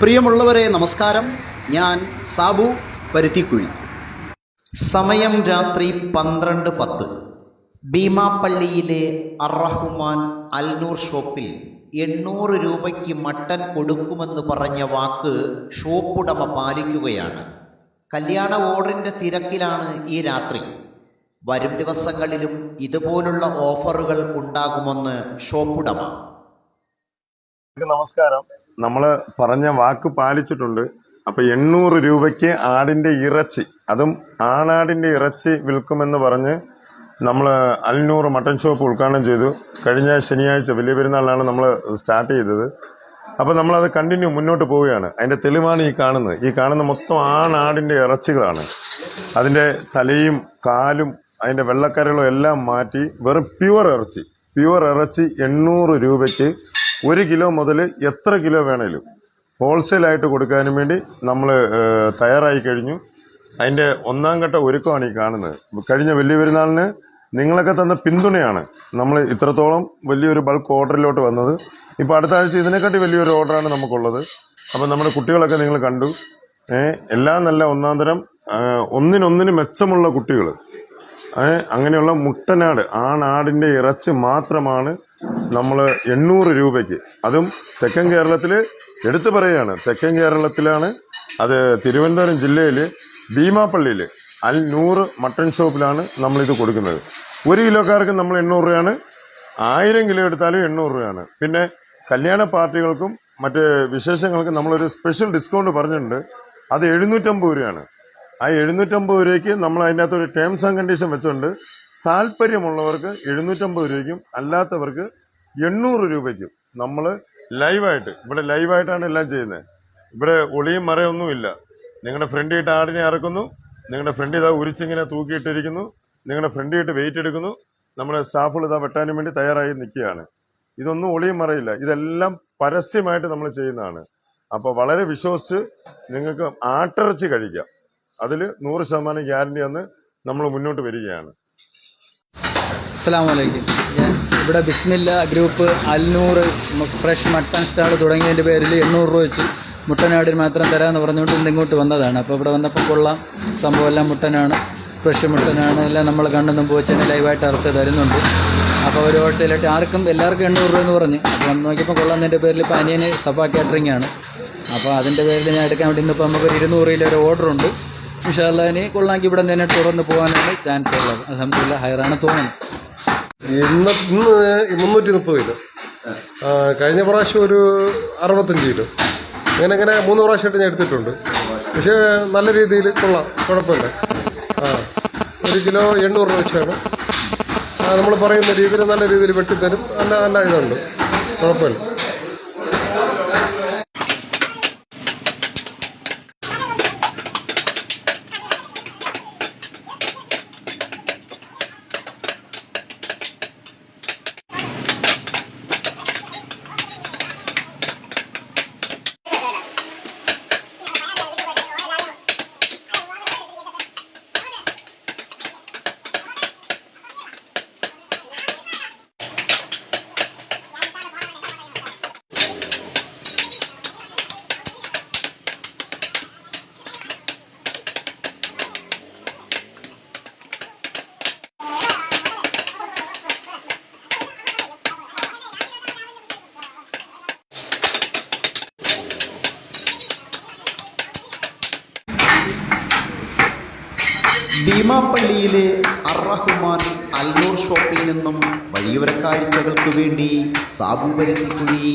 പ്രിയമുള്ളവരെ നമസ്കാരം. ഞാൻ സാബു പരുത്തിക്കുഴി. സമയം രാത്രി പന്ത്രണ്ട് പത്ത്. ഭീമാപ്പള്ളിയിലെ അറഹുമാൻ അൽനൂർ ഷോപ്പിൽ എണ്ണൂറ് രൂപയ്ക്ക് മട്ടൻ കൊടുക്കുമെന്ന് പറഞ്ഞ വാക്ക് ഷോപ്പുടമ പാലിക്കുകയാണ്. കല്യാണ ഓർഡറിന്റെ തിരക്കിലാണ് ഈ രാത്രി. വരും ദിവസങ്ങളിലും ഇതുപോലുള്ള ഓഫറുകൾ ഉണ്ടാകുമെന്ന് ഷോപ്പുടമ. നമസ്കാരം. നമ്മൾ പറഞ്ഞ വാക്ക് പാലിച്ചിട്ടുണ്ട്. അപ്പൊ എണ്ണൂറ് രൂപയ്ക്ക് ആടിന്റെ ഇറച്ചി അതും ആണാടിന്റെ ഇറച്ചി വിൽക്കുമെന്ന് പറഞ്ഞ് നമ്മൾ അൽനൂറ് മട്ടൺ ഷോപ്പ് ഉദ്ഘാടനം ചെയ്തു. കഴിഞ്ഞ ശനിയാഴ്ച വലിയ പെരുന്നാളിലാണ് നമ്മൾ സ്റ്റാർട്ട് ചെയ്തത്. അപ്പോൾ നമ്മളത് കണ്ടിന്യൂ മുന്നോട്ട് പോവുകയാണ്. അതിന്റെ തെളിവാണ് ഈ കാണുന്നത്. ഈ കാണുന്ന മൊത്തം ആണാടിന്റെ ഇറച്ചികളാണ്. അതിന്റെ തലയും കാലും അതിന്റെ വെള്ളക്കരകളും എല്ലാം മാറ്റി വെറും പ്യുവർ ഇറച്ചി. പ്യുവർ ഇറച്ചി എണ്ണൂറ് രൂപയ്ക്ക് ഒരു കിലോ മുതൽ എത്ര കിലോ വേണേലും ഹോൾസെയിലായിട്ട് കൊടുക്കാനും വേണ്ടി നമ്മൾ തയ്യാറായി കഴിഞ്ഞു. അതിന്റെ ഒന്നാം ഘട്ട ഒരുക്കമാണ് ഈ കാണുന്നത്. കഴിഞ്ഞ വലിയ പെരുന്നാളിന് നിങ്ങളൊക്കെ തന്ന പിന്തുണയാണ് നമ്മൾ ഇത്രത്തോളം വലിയൊരു ബൾക്ക് ഓർഡറിലോട്ട് വന്നത്. ഇപ്പോൾ അടുത്ത ആഴ്ച ഇതിനെക്കാട്ടി വലിയൊരു ഓർഡറാണ് നമുക്കുള്ളത്. അപ്പം നമ്മുടെ കുട്ടികളൊക്കെ നിങ്ങൾ കണ്ടു. എല്ലാം നല്ല ഒന്നാം തരം ഒന്നിനൊന്നിന് മെച്ചമുള്ള കുട്ടികൾ അങ്ങനെയുള്ള മുട്ടനാട് ആ നാടിന്റെ ഇറച്ചി മാത്രമാണ് നമ്മൾ എണ്ണൂറ് രൂപയ്ക്ക്. അതും തെക്കൻ കേരളത്തിൽ എടുത്തു പറയുകയാണ്. തെക്കൻ കേരളത്തിലാണ് അത് തിരുവനന്തപുരം ജില്ലയിൽ ഭീമാപ്പള്ളിയിൽ അൽ നൂറ് മട്ടൺ ഷോപ്പിലാണ് നമ്മളിത് കൊടുക്കുന്നത്. ഒരു കിലോക്കാർക്ക് നമ്മൾ എണ്ണൂറ് രൂപയാണ്. ആയിരം കിലോ എടുത്താലും എണ്ണൂറ് രൂപയാണ്. പിന്നെ കല്യാണ പാർട്ടികൾക്കും മറ്റ് വിശേഷങ്ങൾക്കും നമ്മളൊരു സ്പെഷ്യൽ ഡിസ്കൗണ്ട് പറഞ്ഞിട്ടുണ്ട്. അത് എഴുന്നൂറ്റമ്പത് രൂപയാണ്. ആ എഴുന്നൂറ്റമ്പത് രൂപയ്ക്ക് നമ്മൾ അതിനകത്ത് ഒരു ടേംസ് ആൻഡ് കണ്ടീഷൻ വെച്ചുകൊണ്ട് താല്പര്യമുള്ളവർക്ക് എഴുന്നൂറ്റമ്പത് രൂപയ്ക്കും അല്ലാത്തവർക്ക് എണ്ണൂറ് രൂപയ്ക്കും നമ്മൾ ലൈവായിട്ട് ഇവിടെ ലൈവായിട്ടാണ് എല്ലാം ചെയ്യുന്നത്. ഇവിടെ ഒളിയും മറയൊന്നുമില്ല. നിങ്ങളുടെ ഫ്രണ്ടിയിട്ട് ആടിനെ ഇറക്കുന്നു നിങ്ങളുടെ ഫ്രണ്ട് ഇതാ ഉരിച്ചിങ്ങനെ തൂക്കിയിട്ടിരിക്കുന്നു നിങ്ങളുടെ ഫ്രണ്ടിയിട്ട് വെയിറ്റ് എടുക്കുന്നു നമ്മുടെ സ്റ്റാഫുകൾ ഇതാ വെട്ടാനും വേണ്ടി തയ്യാറായി നിൽക്കുകയാണ്. ഇതൊന്നും ഒളിയും മറയില്ല. ഇതെല്ലാം പരസ്യമായിട്ട് നമ്മൾ ചെയ്യുന്നതാണ്. അപ്പോൾ വളരെ വിശ്വസിച്ച് നിങ്ങൾക്ക് ആട്ടിറച്ചി കഴിക്കാം. അതിൽ നൂറ് ശതമാനം ഗ്യാരണ്ടി അന്ന് നമ്മൾ മുന്നോട്ട് വരികയാണ്. അസ്സാം ഞാൻ ഇവിടെ Bismilla group Alnoor fresh mutton stall തുടങ്ങിയതിന്റെ പേരിൽ എണ്ണൂറ് രൂപ വെച്ച് മുട്ടനാടിന് മാത്രം തരാമെന്ന് പറഞ്ഞുകൊണ്ട് ഇന്നിങ്ങോട്ട് വന്നതാണ്. അപ്പോൾ ഇവിടെ വന്നപ്പോൾ കൊള്ളാം. സംഭവം എല്ലാം മുട്ടനാണ്. ഫ്രഷ് മുട്ടനാണ്. എല്ലാം നമ്മൾ വെച്ച് തന്നെ ലൈവായിട്ട് അറുത്ത് തരുന്നുണ്ട്. അപ്പോൾ ഒരു ഹോൾസെയിലായിട്ട് ആർക്കും എല്ലാവർക്കും എണ്ണൂറ് രൂപ എന്ന് പറഞ്ഞ്. അപ്പോൾ വന്ന് നോക്കിയപ്പോൾ കൊള്ളാമെന്നതിന്റെ പേരിൽ ഇപ്പോൾ അനിയന് സഭ കാറ്ററിംഗ് ആണ്. അപ്പോൾ അതിന്റെ പേരിൽ ഞാൻ എടുക്കാൻ വേണ്ടി ഇന്നിപ്പോൾ നമുക്കൊരു ഇരുന്നൂറ് കിലോ ഒരു ഓർഡർ ഉണ്ട് ഇൻഷാല്ലാനി കൊള്ളാമെങ്കിൽ ഇവിടെ തന്നെ തുടർന്ന് പോകാനാണ് ചാൻസ് ഉള്ളത്. അലഹമില്ല ഹയറാണ് തോന്നുന്നത് ഇന്ന് ഇന്ന് മുന്നൂറ്റി മുപ്പത് കിലോ കഴിഞ്ഞ പ്രാവശ്യം ഒരു അറുപത്തഞ്ച് കിലോ. അങ്ങനെ അങ്ങനെ മൂന്ന് പ്രാവശ്യമായിട്ട് ഞാൻ എടുത്തിട്ടുണ്ട്. പക്ഷേ നല്ല രീതിയിൽ കൊള്ളാം. കുഴപ്പമില്ല. ആ ഒരു കിലോ എണ്ണൂറ് രൂപ വെച്ചാണ്. നമ്മൾ പറയുന്ന രീതിയിൽ നല്ല രീതിയിൽ വെട്ടിത്തരും. നല്ല നല്ല ഇതുണ്ട്. കുഴപ്പമില്ല. ഭീമാപ്പള്ളിയിലെ അറഹ്മാൻ അൽനൂർ ഷോപ്പിൽ നിന്നും വഴിയോര വേണ്ടി സാബു പരുത്തിക്കുഴി